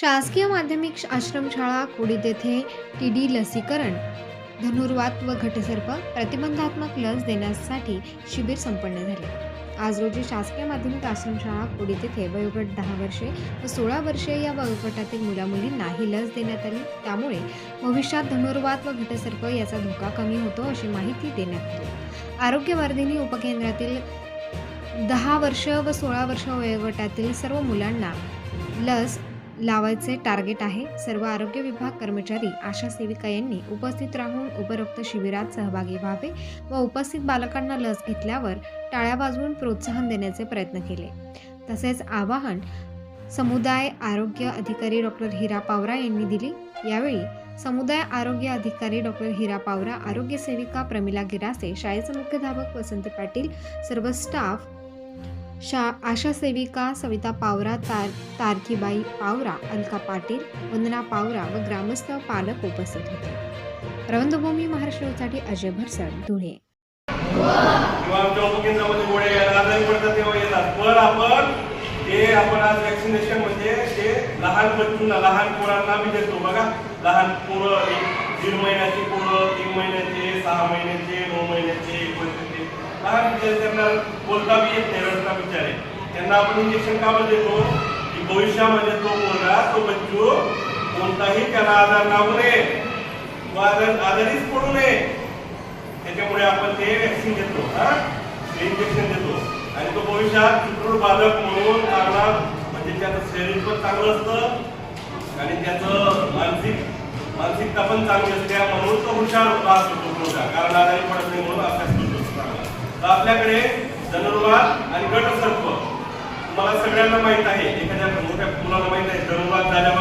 शासकीय माध्यमिक आश्रमशाळा कुडीत येथे टी डी लसीकरण. धनुर्वात व घटसर्प प्रतिबंधात्मक लस देण्यासाठी शिबिर संपन्न झाले. आज रोजी शासकीय माध्यमिक आश्रमशाळा कुडीत येथे वयोगट दहा वर्षे व सोळा वर्षे या वयोगटातील मुलामुलींना ही लस देण्यात आली. त्यामुळे भविष्यात धनुर्वात व घटसर्प याचा धोका कमी होतो अशी माहिती देण्यात आली. आरोग्यवर्धिनी उपकेंद्रातील दहा वर्ष व सोळा वर्ष वयोगटातील सर्व मुलांना लस लावायचे टार्गेट आहे. सर्व आरोग्य विभाग कर्मचारी आशा सेविका यांनी उपस्थित राहून उपरोक्त शिबिरात सहभागी व्हावे व उपस्थित बालकांना लस घेतल्यावर टाळ्या वाजवून प्रोत्साहन देण्याचे प्रयत्न केले. तसेच आवाहन समुदाय आरोग्य अधिकारी डॉक्टर हिरा पावरा यांनी दिली. यावेळी समुदाय आरोग्य अधिकारी डॉक्टर हिरा पावरा आरोग्य सेविका प्रमिला गिरासे शाळेचे मुख्याध्यापक वसंत पाटील सर्व स्टाफ शा आशा सेविका सविता पावरा तार तारकीबाई पावरा अलका पाटील वंदना पावरा व ग्रामस्थ पालक उपस्थित होते. रवंदभूमी महाराष्ट्रासाठी अजय भरसड धुळे. पण आपण ते आपण आज वॅक्सिनेशन म्हणजे ते लहान बच्चूंना लहान पोरांना मी देतो. बघा लहान पोरं एक दीड महिन्याची पोरं तीन महिन्याचे सहा महिन्याचे नऊ महिन्याचे एक वर्षाचे. लहान विचार त्यांना बोलता बी येत नाही. त्यांना आपण इंजेक्शन का देतो? की भविष्यामध्ये तो पोरगा तो बच्चू कोणताही त्याला आजार लागू नये. तो आजार आजारीच पडू नये. त्याच्यामुळे आपण ते वॅक्सिन देतो हा? ते इंजेक्शन देतो आणि तो भविष्यात सुदृढ बालक म्हणून चांगला म्हणजे त्याचं शरीर पण चांगलं असतं. आणि त्याचं मानसिक मानसिकता पण चांगली असते. म्हणून तो हुशार राहत होतो मुलगा. कारण आजारी पडत नाही म्हणून अभ्यास करतो चांगला. तर आपल्याकडे धनुर्वाद आणि गटसर्प सगळ्यांना माहीत आहे. एखाद्या मोठ्या मुलाला माहीत आहे? तरुणात झाल्या